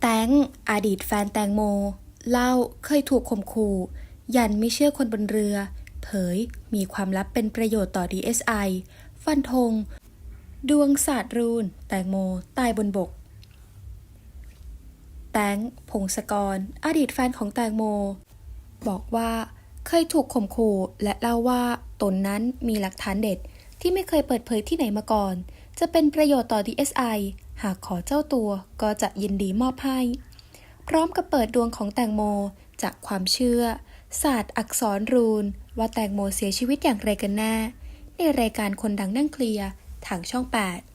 แตงอดีตแฟนแตงโม เล่าเคยถูกข่มขู่ยันไม่เชื่อคนบนเรือ เผยมีความลับเป็นประโยชน์ต่อ DSI ฟันธง ดวงศาสตร์รูน แตงโม ตายบนบก แตงพงศกร อดีตแฟนของแตงโม บอกว่าเคยถูกข่มขู่และเล่าว่าตนนั้นมีหลักฐานเด็ดที่ไม่เคยเปิดเผยที่ไหนมาก่อน จะเป็นประโยชน์ต่อ DSI หากขอเจ้าตัวก็จะยินดีมอบให้ พร้อมกับเปิดดวงของแตงโมจากความเชื่อ ศาสตร์อักษรรูน ว่าแตงโมเสียชีวิตอย่างไรกันแน่ในรายการคนดังนั่งเคลียร์ทางช่อง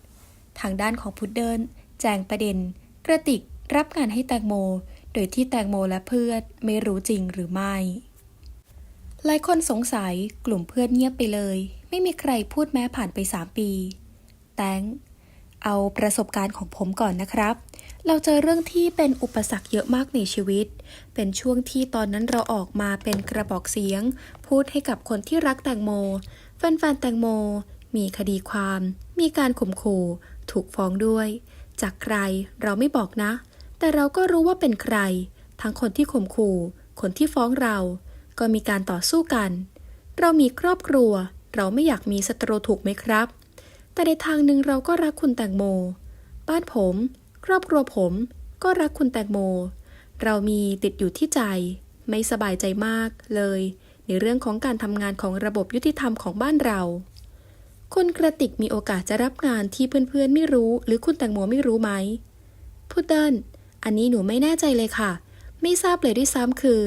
8 ทางด้านของพุดเดิลแจงประเด็น กระติกรับงานให้แตงโม โดยที่แตงโมและเพื่อนไม่รู้จริงหรือไม่หลายคนสงสัยกลุ่มเพื่อนเงียบไปเลย ไม่มีใครพูดแม้ผ่านไป 3 ปี แตง เอาประสบการณ์ของผมก่อนนะครับ เราเจอเรื่องที่เป็นอุปสรรคเยอะมากในชีวิต เป็นช่วงที่ตอนนั้นเราออกมาเป็นกระบอกเสียง พูดให้กับคนที่รักแตงโม แฟนๆแตงโม มีคดีความ มีการข่มขู่ ถูกฟ้องด้วย จากใครเราไม่บอกนะ แต่เราก็รู้ว่าเป็นใคร ทั้งคนที่ข่มขู่ คนที่ฟ้องเรา ก็มีการต่อสู้กัน เรามีครอบครัว เราไม่อยากมีศัตรูถูกไหมครับ แต่ในทางหนึ่งเราก็รักคุณแตงโม บ้านผม ครอบครัวผม ก็รักคุณแตงโม เรามีติดอยู่ที่ใจ ไม่สบายใจมากเลย ในเรื่องของการทำงานของระบบยุติธรรมของบ้านเราคุณกระติกมีโอกาสจะรับงานที่เพื่อนๆไม่รู้ หรือคุณแตงโมไม่รู้ไหมพุดเดิลอันนี้หนูไม่แน่ใจเลยค่ะ ไม่ทราบเลยด้วยซ้ำคือ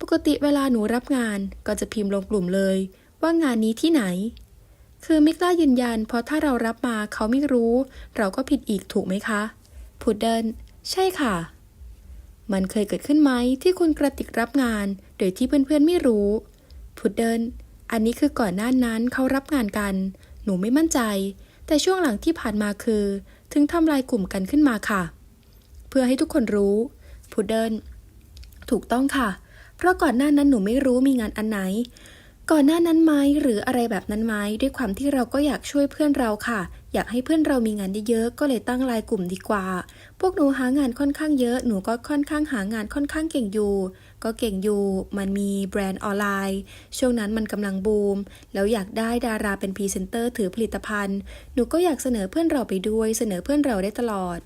ปกติเวลาหนูรับงานก็จะพิมพ์ลงกลุ่มเลย ว่างานนี้ที่ไหน คือไม่กล้ายืนยัน เพราะถ้าเรารับมาเขาไม่รู้ เราก็ผิดอีกถูกไหมคะพุดเดิลใช่ค่ะ มันเคยเกิดขึ้นไหมที่คุณกระติกรับงาน โดยที่เพื่อนๆไม่รู้พุดเดิลอันนี้คือก่อนหน้านั้นเขารับงานกัน หนูไม่มั่นใจ แต่ช่วงหลังที่ผ่านมาคือ ถึงทำลายกลุ่มกันขึ้นมาค่ะ เพื่อให้ทุกคนรู้พุดเดิลถูกต้องค่ะ เพราะก่อนหน้านั้นหนูไม่รู้มีงานอันไหน ก่อนหน้านั้นไหมหรืออะไรแบบนั้นไหมด้วยความที่เราก็อยากช่วยเพื่อนเราค่ะ อยากให้เพื่อนเรามีงานเยอะๆก็เลยตั้งไลน์กลุ่มดีกว่า พวกหนูหางานค่อนข้างเยอะหนูก็ค่อนข้างหางานค่อนข้างเก่งอยู่ ก็เก่งอยู่ มันมีแบรนด์ออนไลน์ ช่วงนั้นมันกำลังบูม แล้วอยากได้ดาราเป็นพรีเซนเตอร์ถือผลิตภัณฑ์ หนูก็อยากเสนอเพื่อนเราไปด้วย เสนอเพื่อนเราได้ตลอด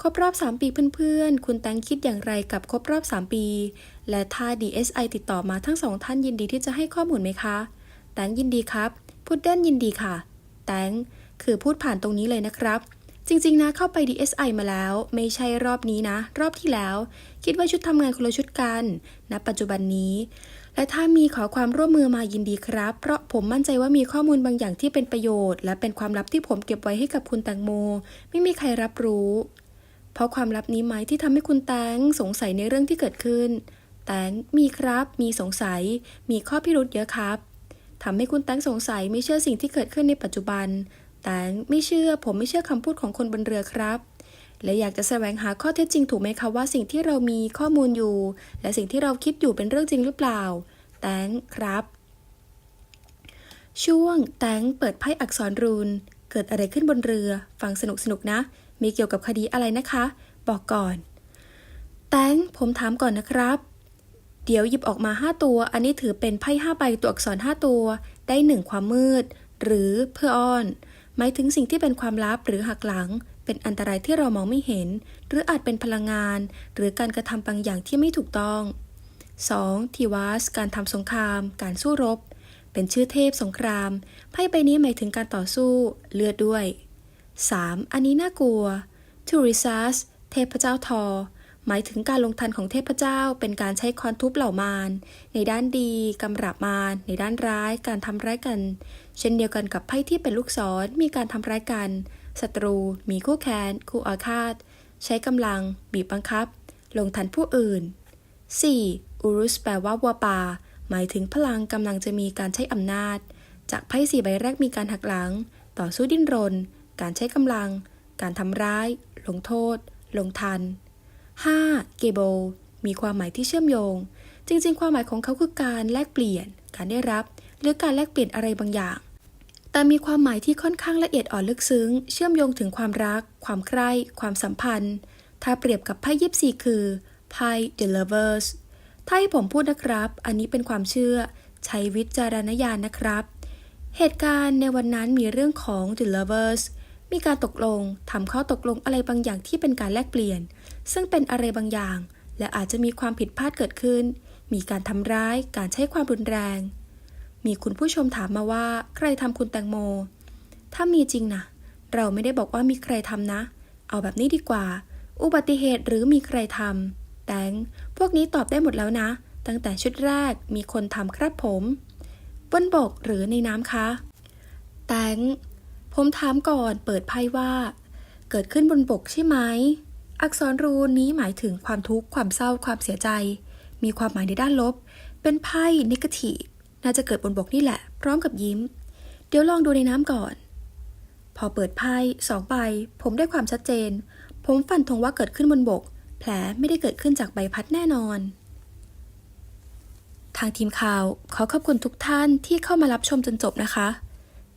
ครบรอบ 3 ปีเพื่อนๆ คุณแตงคิดอย่างไรกับครบรอบ 3 ปี และถ้า DSI ติดต่อมาทั้งสองท่านยินดีที่จะให้ข้อมูลไหมคะ แตงยินดีครับ พุดเดิ้ลยินดีค่ะ แตงคือพูดผ่านตรงนี้เลยนะครับ จริงๆนะเข้าไป DSI มาแล้ว ไม่ใช่รอบนี้นะ รอบที่แล้ว คิดว่าชุดทำงานคนละชุดกันณปัจจุบันนี้ และถ้ามีขอความร่วมมือมายินดีครับ เพราะผมมั่นใจว่ามีข้อมูลบางอย่างที่เป็นประโยชน์ และเป็นความลับที่ผมเก็บไว้ให้กับคุณแตงโม ไม่มีใครรับรู้ เพราะความลับนี้ไหมที่ทำให้คุณแตงสงสัยในเรื่องที่เกิดขึ้น แตงมีครับ มีสงสัย มีข้อพิรุธเยอะครับทำให้คุณแตงสงสัยไม่เชื่อสิ่งที่เกิดขึ้นในปัจจุบัน แตงไม่เชื่อ ผมไม่เชื่อคำพูดของคนบนเรือครับ และอยากจะแสวงหาข้อเท็จจริงถูกไหมคะว่าสิ่งที่เรามีข้อมูลอยู่ และสิ่งที่เราคิดอยู่เป็นเรื่องจริงหรือเปล่า แตงครับ ช่วงแตงเปิดไพ่อักษรรูน เกิดอะไรขึ้นบนเรือ ฟังสนุกสนุกนะ มีเกี่ยวกับคดีอะไรนะคะ บอกก่อน แตงผมถามก่อนนะครับ เดี๋ยวหยิบออกมา 5 ตัว อันนี้ถือเป็นไพ่5ใบตัวอักษร 5 ตัว ได้ 1 ความมืด หรือเพื่ออ้อน หมายถึงสิ่งที่เป็นความลับหรือหักหลัง เป็นอันตรายที่เรามองไม่เห็น หรืออาจเป็นพลังงาน หรือการกระทำบางอย่างที่ไม่ถูกต้อง 2. ทีวัสการทำสงคราม การสู้รบ เป็นชื่อเทพสงคราม ไพ่ใบนี้หมายถึงการต่อสู้ เลือดด้วย 3. อันนี้น่ากลัว ทูริซัส เทพเจ้าทอ หมายถึงการลงทันของเทพเจ้า เป็นการใช้ค้อนทุบเหล่ามาร ในด้านดี กำราบมาร ในด้านร้าย การทำร้ายกัน เช่นเดียวกันกับไพ่ที่เป็นลูกศร มีการทำร้ายกัน ศัตรู มีคู่แค้น คู่อาฆาต ใช้กำลัง บีบบังคับ ลงทันผู้อื่น 4. อุรุสแปลว่าวัวป่า หมายถึงพลังกำลังจะมีการใช้อำนาจ จากไพ่สี่ใบแรกมีการหักหลัง ต่อสู้ดิ้นรน การใช้กำลัง การทำร้าย ลงโทษ ลงทัน 5. เกโบ มีความหมายที่เชื่อมโยง จริงๆ ความหมายของเขาคือการแลกเปลี่ยน การได้รับ หรือการแลกเปลี่ยนอะไรบางอย่าง แต่มีความหมายที่ค่อนข้างละเอียดอ่อนลึกซึ้ง เชื่อมโยงถึงความรัก ความใคร่ ความสัมพันธ์ ถ้าเปรียบกับไพ่ยิปซีคือไพ่ The Lovers ถ้าให้ผมพูดนะครับ อันนี้เป็นความเชื่อ ใช้วิจารณญาณนะครับ เหตุการณ์ในวันนั้นมีเรื่องของ The Lovers มีการตกลงทำข้อตกลงอะไรบางอย่างที่เป็นการแลกเปลี่ยน ซึ่งเป็นอะไรบางอย่าง และอาจจะมีความผิดพลาดเกิดขึ้น มีการทำร้าย การใช้ความรุนแรง มีคุณผู้ชมถามมาว่า ใครทำคุณแตงโม ถ้ามีจริงนะเราไม่ได้บอกว่ามีใครทำนะ เอาแบบนี้ดีกว่า อุบัติเหตุหรือมีใครทำแตงพวกนี้ตอบได้หมดแล้วนะ ตั้งแต่ชุดแรกมีคนทำครับผมบนบกหรือในน้ำคะแตง ผมถามก่อนเปิดไพ่ว่า เกิดขึ้นบนบกใช่ไหม อักษรรูนนี้หมายถึงความทุกข์ความเศร้าความเสียใจ มีความหมายในด้านลบ เป็นไพ่นิเกทีฟน่าจะเกิดบนบกนี่แหละ พร้อมกับยิ้ม เดี๋ยวลองดูในน้ำก่อน พอเปิดไพ่สองใบ ผมได้ความชัดเจน ผมฟันธงว่าเกิดขึ้นบนบก แผลไม่ได้เกิดขึ้นจากใบพัดแน่นอนทางทีมข่าวขอขอบคุณทุกท่านที่เข้ามารับชมจนจบนะคะ